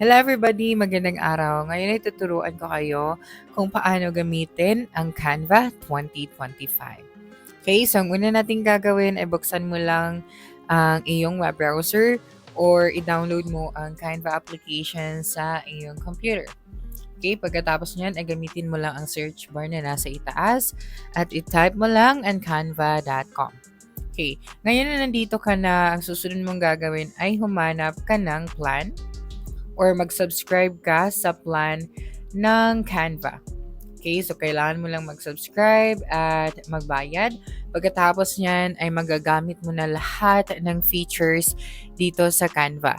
Hello everybody! Magandang araw. Ngayon ay tuturuan ko kayo kung paano gamitin ang Canva 2025. Okay, so ang una natin gagawin ay buksan mo lang ang iyong web browser or i-download mo ang Canva application sa iyong computer. Okay, pagkatapos niyan ay gamitin mo lang ang search bar na nasa itaas at i-type mo lang ang canva.com. Okay, ngayon na nandito ka na, ang susunod mong gagawin ay humanap ka ng plan or mag-subscribe ka sa plan ng Canva. Okay, so kailangan mo lang mag-subscribe at magbayad. Pagkatapos niyan ay magagamit mo na lahat ng features dito sa Canva.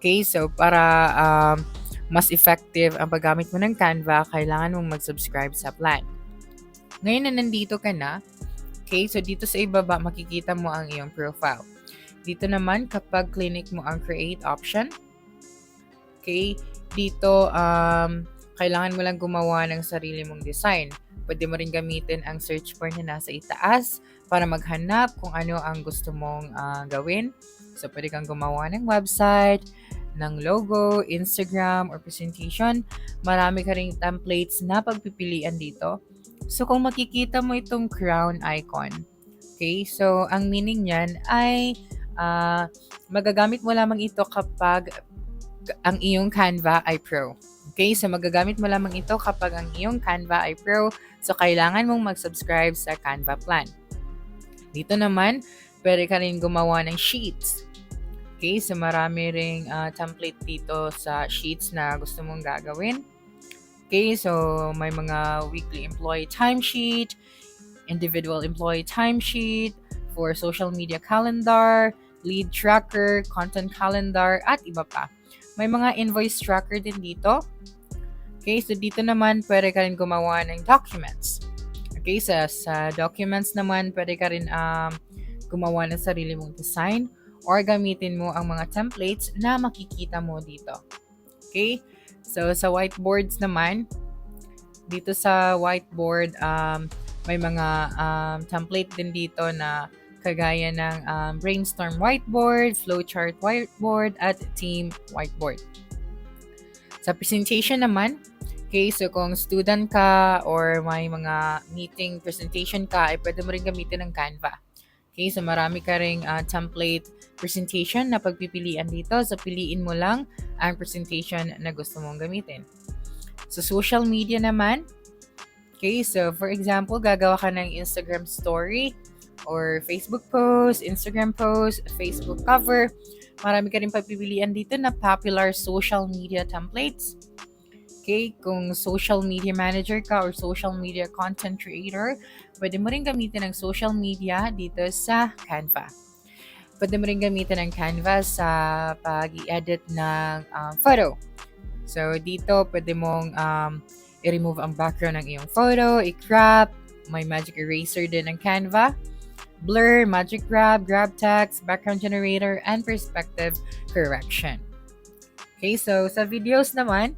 Okay, so para um, mas effective ang paggamit mo ng Canva, kailangan mong mag-subscribe sa plan. Ngayon na nandito ka na, okay, so dito sa ibaba makikita mo ang iyong profile. Dito naman kapag clinic mo ang create option, okay, dito um, kailangan mo lang gumawa ng sarili mong design. Pwede mo rin gamitin ang search bar na nasa itaas para maghanap kung ano ang gusto mong uh, gawin. So, pwede kang gumawa ng website, ng logo, Instagram, or presentation. Marami ka rin templates na pagpipilian dito. So, kung makikita mo itong crown icon, okay, so ang meaning niyan ay uh, magagamit mo lamang ito kapag ang iyong Canva ay Pro. Okay, so magagamit mo lamang ito kapag ang iyong Canva ay Pro. So, kailangan mong mag-subscribe sa Canva plan. Dito naman, pwede ka rin gumawa ng sheets. Okay, so marami ring uh, template dito sa sheets na gusto mong gagawin. Okay, so may mga weekly employee timesheet, individual employee timesheet, for social media calendar, lead tracker, content calendar, at iba pa. May mga invoice tracker din dito. Okay, so dito naman pwede ka rin gumawa ng documents. Okay, sa, sa documents naman pwede ka rin um, gumawa ng sarili mong design or gamitin mo ang mga templates na makikita mo dito. Okay? So, sa whiteboards naman, dito sa whiteboard, um, may mga um, template din dito na kagaya ng um, brainstorm whiteboard, flowchart whiteboard, at team whiteboard. Sa presentation naman, okay, so kung student ka or may mga meeting presentation ka, ay pwede mo rin gamitin ng Canva. Okay, so marami ka ring uh, template presentation na pagpipilian dito. So piliin mo lang ang presentation na gusto mong gamitin. Sa social media naman, okay, so for example, gagawa ka ng Instagram story or Facebook post, Instagram post, Facebook cover. Marami ka rin pagpipilian dito na popular social media templates. Okay, kung social media manager ka or social media content creator, pwede mo rin gamitin ang social media dito sa Canva. Pwede mo rin gamitin ang Canva sa pag-edit ng um, photo. So, dito pwede mong um, i-remove ang background ng iyong photo, i-crop, may magic eraser din ng Canva blur, magic grab, grab text, background generator, and perspective correction. Okay, so sa videos naman,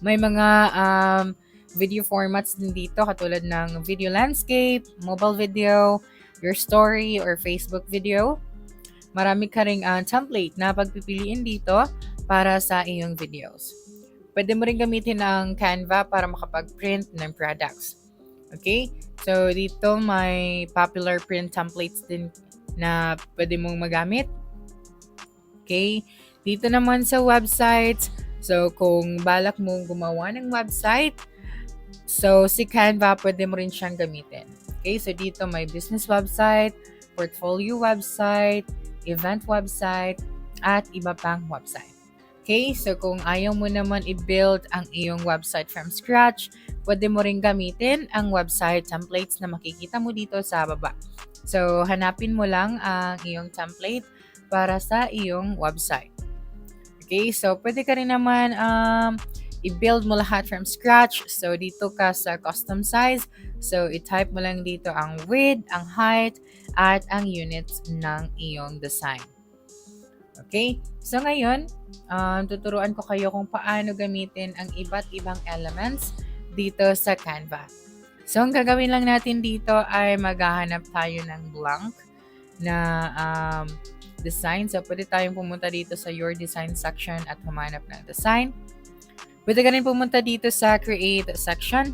may mga um, video formats din dito katulad ng video landscape, mobile video, your story, or Facebook video. Marami ka ring uh, template na pagpipiliin dito para sa iyong videos. Pwede mo rin gamitin ang Canva para makapag-print ng products. Okay? So, dito may popular print templates din na pwede mong magamit. Okay? Dito naman sa websites, so kung balak mong gumawa ng website, so si Canva pwede mo rin siyang gamitin. Okay? So, dito may business website, portfolio website, event website, at iba pang website. Okay, so kung ayaw mo naman i-build ang iyong website from scratch, pwede mo rin gamitin ang website templates na makikita mo dito sa baba. So, hanapin mo lang ang iyong template para sa iyong website. Okay, so pwede ka rin naman um, i-build mo lahat from scratch. So, dito ka sa custom size. So, i-type mo lang dito ang width, ang height, at ang units ng iyong design. Okay? So ngayon, um, tuturuan ko kayo kung paano gamitin ang iba't ibang elements dito sa Canva. So ang gagawin lang natin dito ay maghahanap tayo ng blank na um, design. So, pwede tayong pumunta dito sa your design section at humanap ng design. Pwede ka rin pumunta dito sa create section.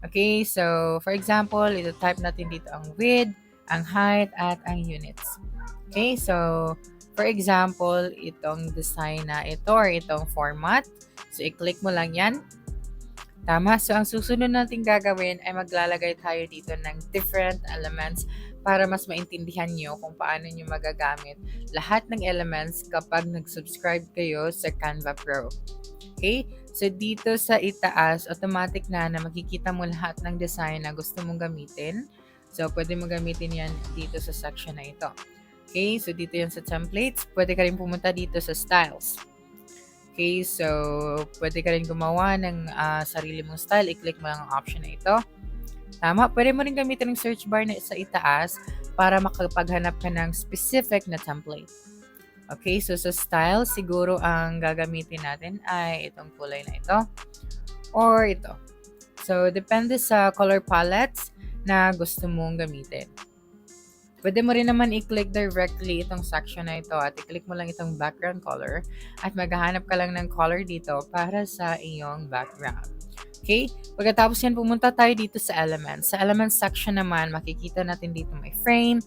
Okay, so for example, ito type natin dito ang width, ang height, at ang units. Okay, so for example, itong design na ito or itong format. So, i-click mo lang yan. Tama. So, ang susunod natin gagawin ay maglalagay tayo dito ng different elements para mas maintindihan nyo kung paano nyo magagamit lahat ng elements kapag nag-subscribe kayo sa Canva Pro. Okay? So, dito sa itaas, automatic na na makikita mo lahat ng design na gusto mong gamitin. So, pwede mo gamitin yan dito sa section na ito. Okay? So, dito yan sa templates. Pwede ka rin pumunta dito sa styles. Okay, so pwede ka rin gumawa ng uh, sarili mong style. I-click mo lang ang option na ito. Tama, pwede mo rin gamitin ng search bar na sa itaas para makapaghanap ka ng specific na template. Okay, so sa style, siguro ang gagamitin natin ay itong kulay na ito or ito. So, depende sa color palettes na gusto mong gamitin. Pwede mo rin naman i-click directly itong section na ito at i-click mo lang itong background color at maghahanap ka lang ng color dito para sa iyong background. Okay? Pagkatapos yan, pumunta tayo dito sa elements. Sa elements section naman, makikita natin dito may frame,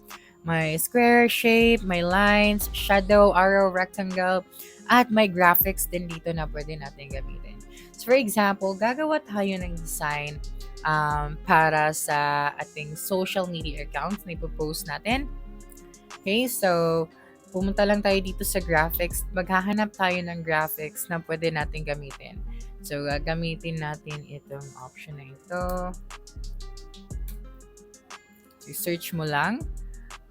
may square shape, may lines, shadow, arrow, rectangle, at may graphics din dito na pwede natin gamitin. So for example, gagawa tayo ng design um, para sa ating social media accounts na ipopost natin. Okay, so pumunta lang tayo dito sa graphics. Maghahanap tayo ng graphics na pwede natin gamitin. So, gagamitin natin itong option na ito. I-search mo lang.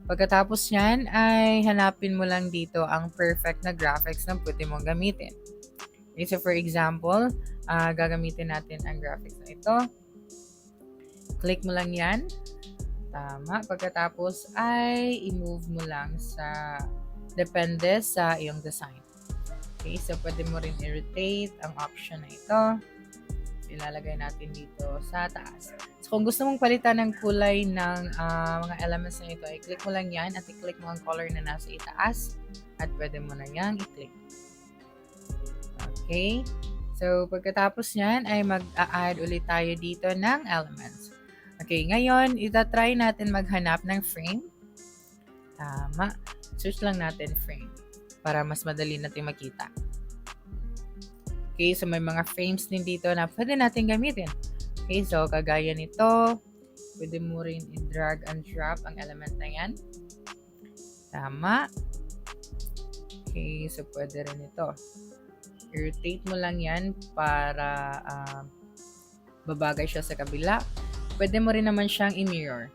Pagkatapos yan, ay hanapin mo lang dito ang perfect na graphics na pwede mong gamitin. Okay, so for example, uh, gagamitin natin ang graphics na ito. Click mo lang yan. Tama. Pagkatapos ay i-move mo lang sa depende sa iyong design. Okay, so pwede mo rin i-rotate ang option na ito. Ilalagay natin dito sa taas. So, kung gusto mong palitan ng kulay ng uh, mga elements na ito, i-click mo lang yan at i-click mo ang color na nasa itaas at pwede mo na yan i-click. Okay? So, pagkatapos yan ay mag-a-add ulit tayo dito ng elements. Okay, ngayon, itatry natin maghanap ng frame. Tama. Search lang natin frame para mas madali natin makita. Okay, so may mga frames din dito na pwede natin gamitin. Okay, so kagaya nito, pwede mo rin i-drag and drop ang element na yan. Tama. Okay, so pwede rin ito. I-rotate mo lang yan para uh, babagay siya sa kabila pwede mo rin naman siyang i-mirror.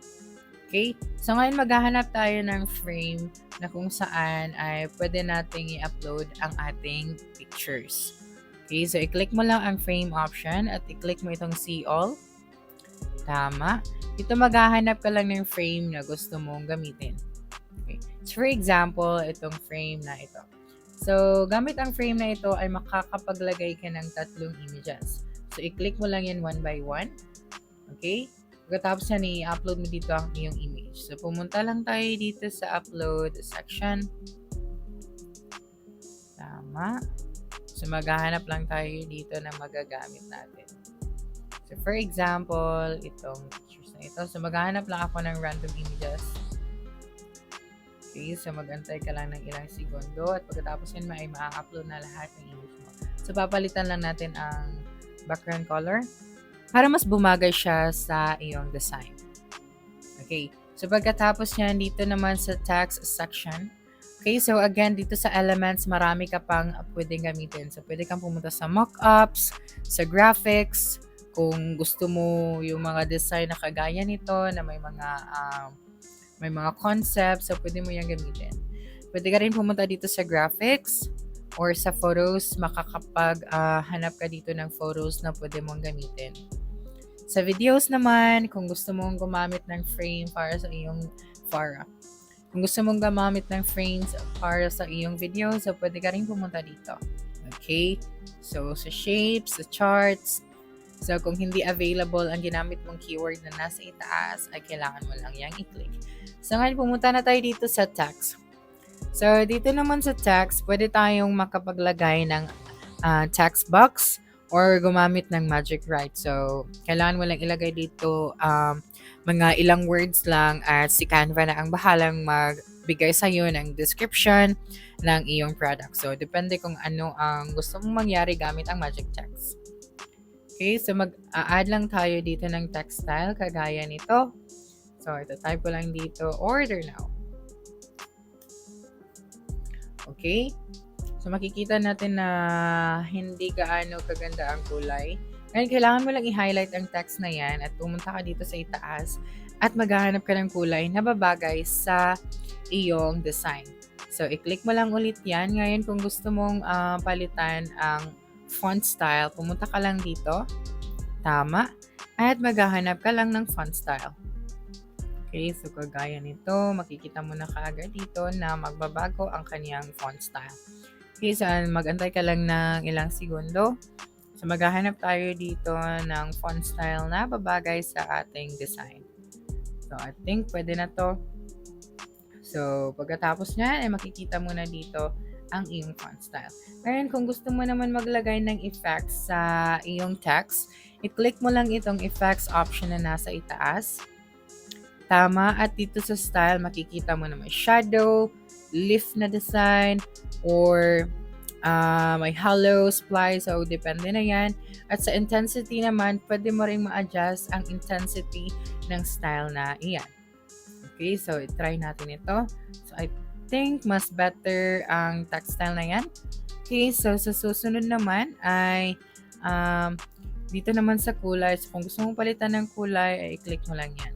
Okay? So, ngayon maghahanap tayo ng frame na kung saan ay pwede nating i-upload ang ating pictures. Okay? So, i-click mo lang ang frame option at i-click mo itong see all. Tama. Dito maghahanap ka lang ng frame na gusto mong gamitin. Okay. So, for example, itong frame na ito. So, gamit ang frame na ito ay makakapaglagay ka ng tatlong images. So, i-click mo lang yan one by one. Okay? Pagkatapos yan, i-upload mo dito ang iyong image. So, pumunta lang tayo dito sa upload section. Tama. So, maghahanap lang tayo dito na magagamit natin. So, for example, itong pictures na ito. So, maghahanap lang ako ng random images. Okay, so magantay ka lang ng ilang segundo at pagkatapos yan, may ma-upload na lahat ng image mo. So, papalitan lang natin ang background color para mas bumagay siya sa iyong design. Okay, so pagkatapos niyan, dito naman sa text section, Okay, so again, dito sa elements, marami ka pang pwedeng gamitin. So, pwede kang pumunta sa mockups, sa graphics, kung gusto mo yung mga design na kagaya nito, na may mga um, may mga concepts, so pwede mo yan gamitin. Pwede ka rin pumunta dito sa graphics or sa photos, makakapag uh, hanap ka dito ng photos na pwede mong gamitin. Sa videos naman, kung gusto mong gumamit ng frame para sa iyong para kung gusto mong gumamit ng frames para sa iyong video, so pwede ka rin pumunta dito. Okay? So, sa shapes, sa charts, so kung hindi available ang ginamit mong keyword na nasa itaas, ay kailangan mo lang yang i-click. So, ngayon pumunta na tayo dito sa text. So, dito naman sa text, pwede tayong makapaglagay ng ah, text box or gumamit ng magic write. So, kailangan mo lang ilagay dito um, mga ilang words lang at si Canva na ang bahalang magbigay sa'yo ng description ng iyong product. So, depende kung ano ang gusto mong mangyari gamit ang magic text. Okay, so mag-add lang tayo dito ng text style kagaya nito. So, ito type ko lang dito, order now. Okay? So, makikita natin na hindi gaano kaganda ang kulay. Ngayon, kailangan mo lang i-highlight ang text na yan at pumunta ka dito sa itaas at maghahanap ka ng kulay na babagay sa iyong design. So, i-click mo lang ulit yan. Ngayon, kung gusto mong ah, palitan ang font style, pumunta ka lang dito. Tama. At maghahanap ka lang ng font style. Okay, so kagaya nito, makikita mo na kaagad dito na magbabago ang kanyang font style. So magantay ka lang ng ilang segundo. So maghahanap tayo dito ng font style na babagay sa ating design. So I think pwede na to. So pagkatapos niyan, ay makikita mo na dito ang iyong font style. Ngayon, kung gusto mo naman maglagay ng effects sa iyong text, i-click mo lang itong effects option na nasa itaas. Tama. At dito sa style, makikita mo na may shadow, lift na design, or uh, may hollow, splice. So, depende na yan. At sa intensity naman, pwede mo rin ma-adjust ang intensity ng style na iyan. Okay, so try natin ito. So, I think mas better ang textile na yan. Okay, so sa susunod naman ay um, dito naman sa kulay. So, kung gusto mong palitan ng kulay, ay i-click mo lang yan.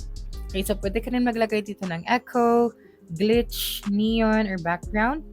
Okay, so pwede ka rin maglagay dito ng echo, glitch, neon, or background.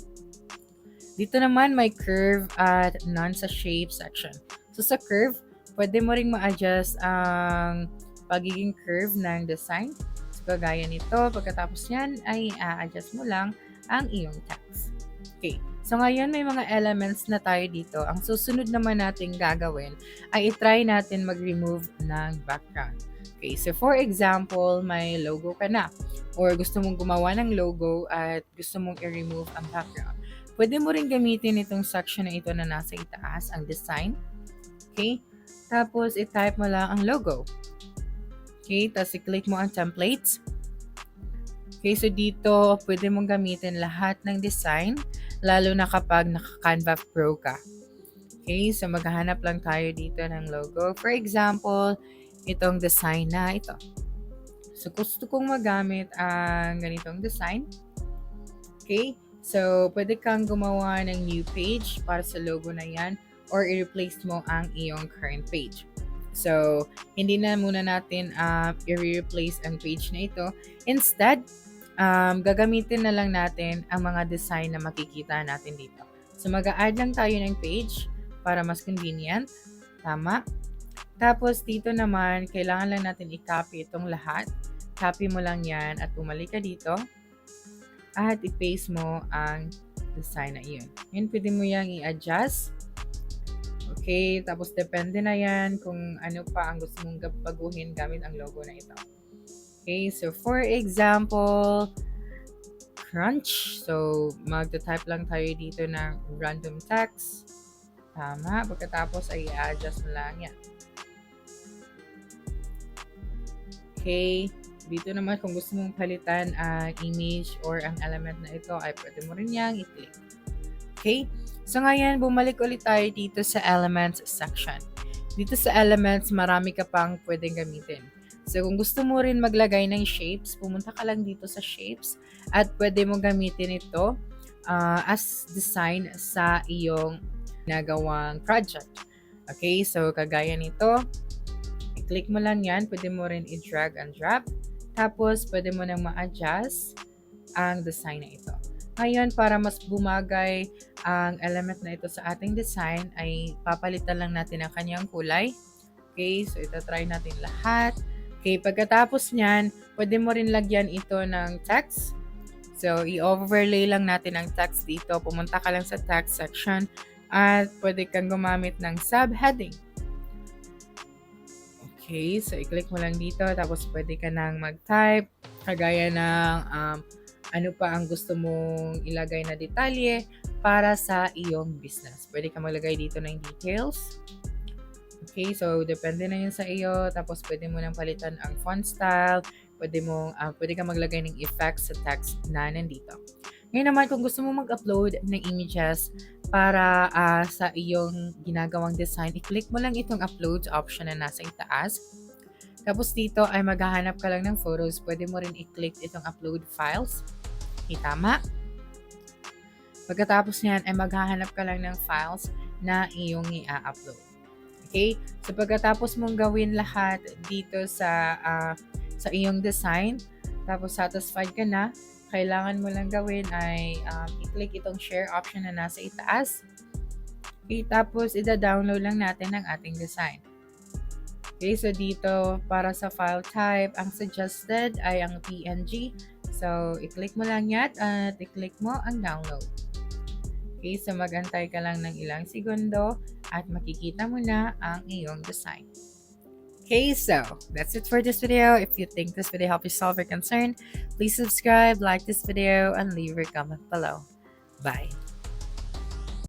Dito naman may curve at none sa shape section. So sa curve, pwede mo ring ma-adjust ang pagiging curve ng design. So kagaya nito, pagkatapos yan ay a-adjust mo lang ang iyong text. Okay, so ngayon may mga elements na tayo dito. Ang susunod naman natin gagawin ay itry natin mag-remove ng background. Okay, so for example, may logo ka na or gusto mong gumawa ng logo at gusto mong i-remove ang background. Pwede mo rin gamitin itong section na ito na nasa itaas, ang design. Okay? Tapos, i-type mo lang ang logo. Okay? Tapos, i-click mo ang templates. Okay, so dito, pwede mong gamitin lahat ng design, lalo na kapag naka-Canva Pro ka. Okay, so maghahanap lang tayo dito ng logo. For example, itong design na ito. So, gusto kong magamit ang ganitong design. Okay, so pwede kang gumawa ng new page para sa logo na yan or i-replace mo ang iyong current page. So, hindi na muna natin uh, i-replace ang page na ito. Instead, um, gagamitin na lang natin ang mga design na makikita natin dito. So, mag-add lang tayo ng page para mas convenient. Tama. Tapos, dito naman, kailangan lang natin i-copy itong lahat. Copy mo lang yan at bumalik ka dito. At i-paste mo ang design na iyon. Yun, pwede mo yang i-adjust. Okay, tapos depende na yan kung ano pa ang gusto mong baguhin gamit ang logo na ito. Okay, so for example, crunch. So, magta-type lang tayo dito ng random text. Tama. Pagkatapos ay i-adjust mo lang yan. Okay. Dito naman, kung gusto mong palitan ang image or ang element na ito, ay pwede mo rin yang i-click. Okay? So, ngayon, bumalik ulit tayo dito sa Elements section. Dito sa Elements, marami ka pang pwedeng gamitin. So, kung gusto mo rin maglagay ng shapes, pumunta ka lang dito sa shapes at pwede mo gamitin ito uh, as design sa iyong nagawang project. Okay, so kagaya nito, i-click mo lang yan. Pwede mo rin i-drag and drop. Tapos, pwede mo nang ma-adjust ang design na ito. Ngayon, para mas bumagay ang element na ito sa ating design, ay papalitan lang natin ang kanyang kulay. Okay, so ito try natin lahat. Okay, pagkatapos niyan, pwede mo rin lagyan ito ng text. So, i-overlay lang natin ang text dito. Pumunta ka lang sa text section at pwede kang gumamit ng subheading. Okay, so i-click mo lang dito tapos pwede ka nang mag-type kagaya ng um, ano pa ang gusto mong ilagay na detalye para sa iyong business. Pwede ka maglagay dito ng details. Okay, so depende na yun sa iyo. Tapos pwede mo nang palitan ang font style. Pwede mo ah, pwede ka maglagay ng effects sa text na nandito. Ngayon naman kung gusto mo mag-upload ng images para ah, sa iyong ginagawang design, i-click mo lang itong upload option na nasa itaas. Tapos dito ay maghahanap ka lang ng photos. Pwede mo rin i-click itong upload files. Okay? Pagkatapos niyan ay maghahanap ka lang ng files na iyong i-upload. Okay? So pagkatapos mong gawin lahat dito sa ah, sa iyong design, tapos satisfied ka na, kailangan mo lang gawin ay um, i-click itong share option na nasa itaas. Okay, tapos ida-download lang natin ang ating design. Okay, so dito para sa file type, ang suggested ay ang PNG. So, i-click mo lang yan at i-click mo ang download. Okay, so magantay ka lang ng ilang segundo at makikita mo na ang iyong design. Okay, so that's it for this video. If you think this video helped you solve your concern, please subscribe, like this video, and leave your comment below. Bye.